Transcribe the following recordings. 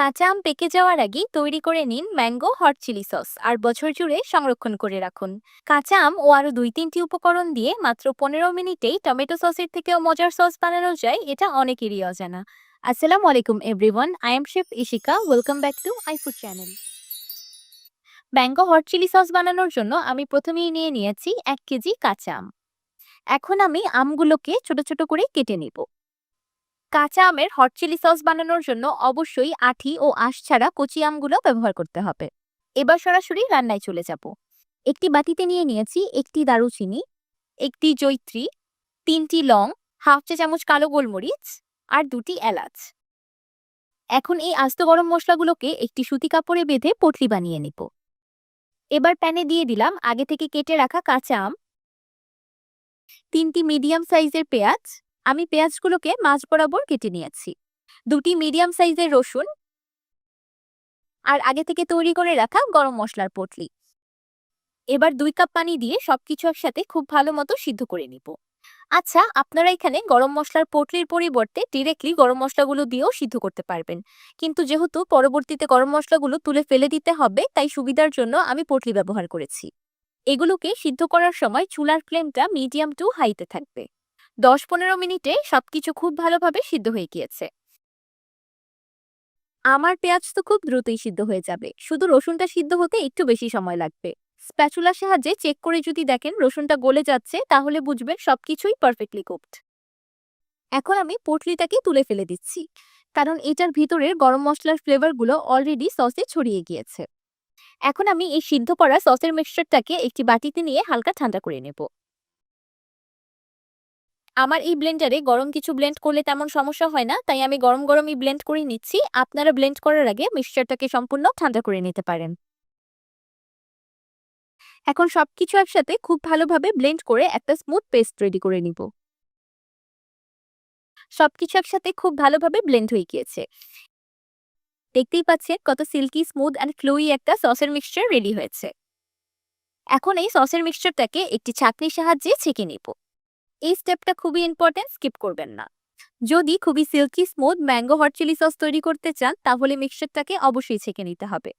কাঁচা আম পেকে যাওয়ার আগেই তৈরি করে নিন ম্যাঙ্গো হট চিলি সস আর বছর জুড়ে সংরক্ষণ করে রাখুন। কাঁচা আম ও আরও দুই তিনটি উপকরণ দিয়ে মাত্র পনেরো মিনিটেই টমেটো সসের থেকেও মজার সস বানানো যায়, এটা অনেকেরই অজানা। আসসালামু আলাইকুম everyone, I am chef Ishika, welcome back to I food channel. Mango hot chilli sauce বানানোর জন্য আমি প্রথমেই নিয়ে নিয়েছি এক কেজি কাঁচা আম। এখন আমি আমগুলোকে ছোট ছোট করে কেটে নিব। কাঁচা আমের হট চিলি সস বানানোর জন্য অবশ্যই আঠি ও আঁশ ছাড়া কচি আমগুলো ব্যবহার করতে হবে। এবার সরাসরি রান্নায় চলে যাব। একটি বাটিতে নিয়ে নিয়েছি একটি দারুচিনি, একটি জৈত্রী, তিনটি লং, হাফ চা চামচ কালো গোলমরিচ আর দুটি এলাচ। এখন এই আস্ত গরম মশলাগুলোকে একটি সুতি কাপড়ে বেঁধে পটলি বানিয়ে নিব। এবার প্যানে দিয়ে দিলাম আগে থেকে কেটে রাখা কাঁচা আম, তিনটি মিডিয়াম সাইজের পেঁয়াজ আমি পেঁয়াজগুলোকে মাছ বরাবর কেটে নিয়েছি। দুটি মিডিয়াম সাইজের রসুন আর আগে থেকে তৈরি করে রাখা গরম মশলার পটলি। এবার দুই কাপ পানি দিয়ে সবকিছু একসাথে খুব ভালো মতো সিদ্ধ করে নিব। আচ্ছা আপনারা এখানে গরম মশলার পটলির পরিবর্তে ডিরেক্টলি গরম মশলাগুলো দিয়েও সিদ্ধ করতে পারবেন। কিন্তু যেহেতু পরবর্তীতে গরম মশলাগুলো তুলে ফেলে দিতে হবে, তাই সুবিধার জন্য আমি পটলি ব্যবহার করেছি। এগুলোকে সিদ্ধ করার সময় চুলার ফ্লেমটা মিডিয়াম টু হাইতে থাকবে। দশ পনেরো মিনিটে সবকিছু খুব ভালোভাবে সিদ্ধ হয়ে গিয়েছে। আমার পেঁয়াজ তো খুব দ্রুতই সিদ্ধ হয়ে যাবে। শুধু রসুনটা সিদ্ধ হতে একটু বেশি সময় লাগবে। স্প্যাচুলার সাহায্যে চেক করে যদি দেখেন রসুনটা গলে যাচ্ছে, তাহলে বুঝবেন সবকিছুই পারফেক্টলি কুকড। এখন আমি পটলিটাকে তুলে ফেলে দিচ্ছি, কারণ এটার ভিতরের গরম মশলার ফ্লেভারগুলো অলরেডি সসে ছড়িয়ে গিয়েছে। এখন আমি এই সিদ্ধ করা সসের মিক্সচারটাকে একটি বাটিতে নিয়ে হালকা ঠান্ডা করে নেব। আমার এই ব্লেন্ডারে গরম কিছু ব্লেন্ড করলে তেমন সমস্যা হয় না। তাই আমি গরম গরমই ব্লেন্ড করে নিচ্ছি। আপনারা ব্লেন্ড করার আগে মিক্সচারটাকে সম্পূর্ণ ঠান্ডা করে নিতে পারেন। এখন সবকিছু একসাথে খুব ভালোভাবে ব্লেন্ড করে একটা স্মুথ পেস্ট রেডি করে নিব। সবকিছু একসাথে খুব ভালোভাবে ব্লেন্ড হয়ে গিয়েছে। দেখতেই পাচ্ছেন কত সিল্কি স্মুথ অ্যান্ড ফ্লুই একটা সসের মিক্সচার রেডি হয়েছে। এখন এই সসের মিক্সচারটাকে একটি ছাঁকনির সাহায্যে ছেঁকে নিব। এই স্টেপটা খুবই ইম্পর্টেন্ট স্কিপ করবেন না। যদি খুবই silky smooth mango hot chilli sauce তৈরি করতে চান, তাহলে মিক্সচারটাকে অবশ্যই ছেঁকে নিতে হবে।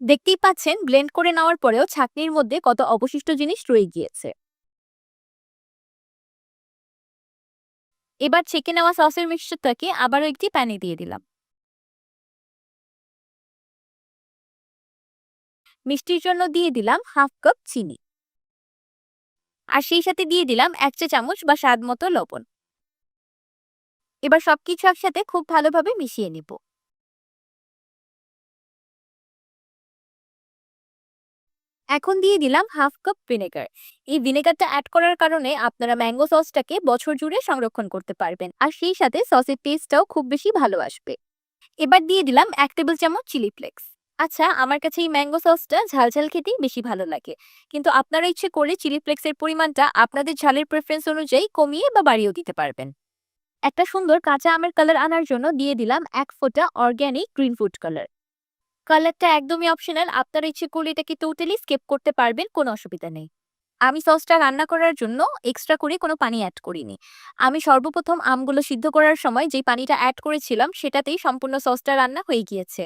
দেখতেই পাচ্ছেন ব্লেন্ড করে নেওয়ার পরেও ছাকনির মধ্যে কত অবশিষ্ট জিনিস রয়ে গিয়েছে। এবার ছেঁকে নেওয়া সসের মিক্সচারটাকে আবারও একটি প্যানে দিয়ে দিলাম। মিষ্টির জন্য দিয়ে দিলাম হাফ কাপ চিনি। আর সেই সাথে দিয়ে দিলাম এক চা চামচ বা স্বাদ মতো লবণ। এবার সবকিছু একসাথে খুব ভালোভাবে মিশিয়ে নিব। এখন দিয়ে দিলাম হাফ কাপ ভিনেগার। এই ভিনেগারটা অ্যাড করার কারণে আপনারা ম্যাঙ্গো সসটাকে বছর জুড়ে সংরক্ষণ করতে পারবেন। আর সেই সাথে সসের টেস্টটাও খুব বেশি ভালো আসবে। এবার দিয়ে দিলাম এক টেবিল চামচ চিলি ফ্লেক্স। আচ্ছা আমার কাছে এই ম্যাঙ্গো সসটা ঝাল ঝাল খেতেই বেশি ভালো লাগে। কিন্তু আপনারা ইচ্ছে করে চিলি ফ্লেক্সের পরিমাণটা আপনাদের ঝালের প্রেফারেন্স অনুযায়ী কমিয়ে বা বাড়িয়েও দিতে পারবেন। একটা সুন্দর কাঁচা আমের কালার আনার জন্য দিয়ে দিলাম এক ফোঁটা অর্গ্যানিক গ্রিন ফুড কালার কালারটা একদমই অপশনাল আপনারা ইচ্ছে করলে এটাকে টোটালি স্কেপ করতে পারবেন, কোনো অসুবিধা নেই। আমি সসটা রান্না করার জন্য এক্সট্রা করে কোনো পানি অ্যাড করিনি। আমি সর্বপ্রথম আমগুলো সিদ্ধ করার সময় যে পানিটা অ্যাড করেছিলাম, সেটাতেই সম্পূর্ণ সসটা রান্না হয়ে গিয়েছে।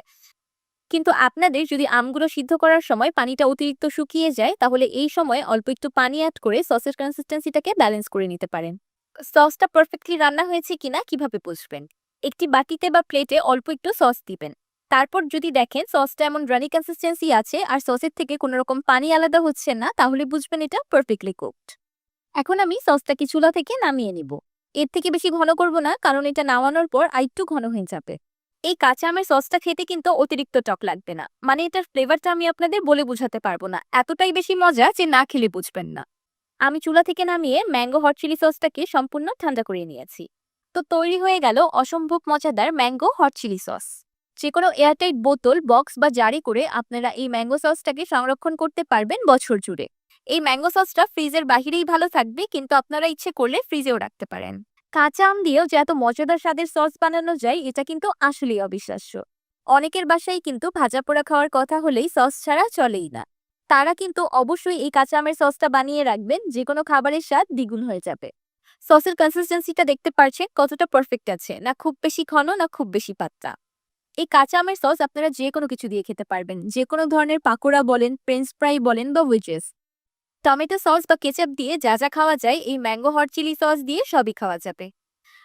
কিন্তু আপনাদের যদি আমগুলো সিদ্ধ করার সময় পানিটা অতিরিক্ত শুকিয়ে যায়, তাহলে এই সময় অল্প একটু পানি অ্যাড করে সসের কনসিস্টেন্সিটাকে ব্যালেন্স করে নিতে পারেন। সসটা পারফেক্টলি রান্না হয়েছে কিনা কীভাবে বুঝবেন? একটি বাটিতে বা প্লেটে অল্প একটু সস দিবেন। তারপর যদি দেখেন সসটা এমন রানি কনসিস্টেন্সি আছে আর সসের থেকে কোনো রকম পানি আলাদা হচ্ছে না, তাহলে বুঝবেন এটা পারফেক্টলি কুকড এখন আমি সসটাকে চুলা থেকে নামিয়ে নিব। এর থেকে বেশি ঘন করব না, কারণ এটা নামানোর পর আরেকটু ঘন হয়ে যাবে। এই কাঁচা আমের সসটা খেতে কিন্তু অতিরিক্ত টক লাগবে না। মানে এটার ফ্লেভারটা আমি আপনাদের বলে বোঝাতে পারব না। এতটাই বেশি মজা যে না খেলে বুঝবেন না। আমি চুলা থেকে নামিয়ে ম্যাঙ্গো হট চিলি সসটাকে সম্পূর্ণ ঠান্ডা করে নিয়েছি। তো তৈরি হয়ে গেল অসম্ভব মজাদার ম্যাঙ্গো হট চিলি সস। যে কোনো এয়ারটাইট বোতল, বক্স বা জারি করে আপনারা এই ম্যাঙ্গো সসটাকে সংরক্ষণ করতে পারবেন বছর জুড়ে। এই ম্যাঙ্গো সসটা ফ্রিজের বাহিরেই ভালো থাকবে, কিন্তু আপনারা ইচ্ছে করলে ফ্রিজেও রাখতে পারেন। কাঁচা আম দিয়েও যে এত মজাদার স্বাদের সস বানানো যায়, এটা কিন্তু আসলেই অবিশ্বাস্য। অনেকের বাসায় কিন্তু ভাজা পোড়া খাওয়ার কথা হলেই সস ছাড়া চলেই না। তারা কিন্তু অবশ্যই এই কাঁচা আমের সসটা বানিয়ে রাখবেন যে কোনো খাবারের স্বাদ দ্বিগুণ হয়ে যাবে। সসের কনসিস্টেন্সিটা দেখতে পারছেন কতটা পারফেক্ট আছে, না খুব বেশি ঘন, না খুব বেশি পাতলা। এই কাঁচা আমের সস আপনারা যে কোনো কিছু দিয়ে খেতে পারবেন। যে কোনো ধরনের পাকোড়া বলেন ফ্রেঞ্চ ফ্রাই বলেন বা উইচেস টমেটো সস বা কেচাপ দিয়ে যা যা খাওয়া যায়, এই ম্যাঙ্গো হট চিলি সস দিয়ে সবই খাওয়া যাবে।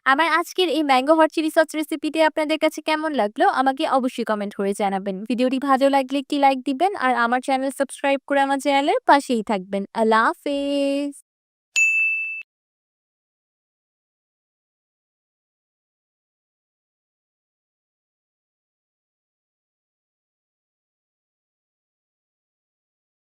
আমার আজকের এই ম্যাঙ্গো হট চিলি সস রেসিপিটি আপনাদের কাছে কেমন লাগল, আমাকে অবশ্যই কমেন্ট করে জানাবেন। ভিডিওটি ভালো লাগলে একটি লাইক দিবেন, আর আমার চ্যানেল সাবস্ক্রাইব করে আমার চ্যানেলের পাশেই থাকবেন। আল্লাহ হাফেজ।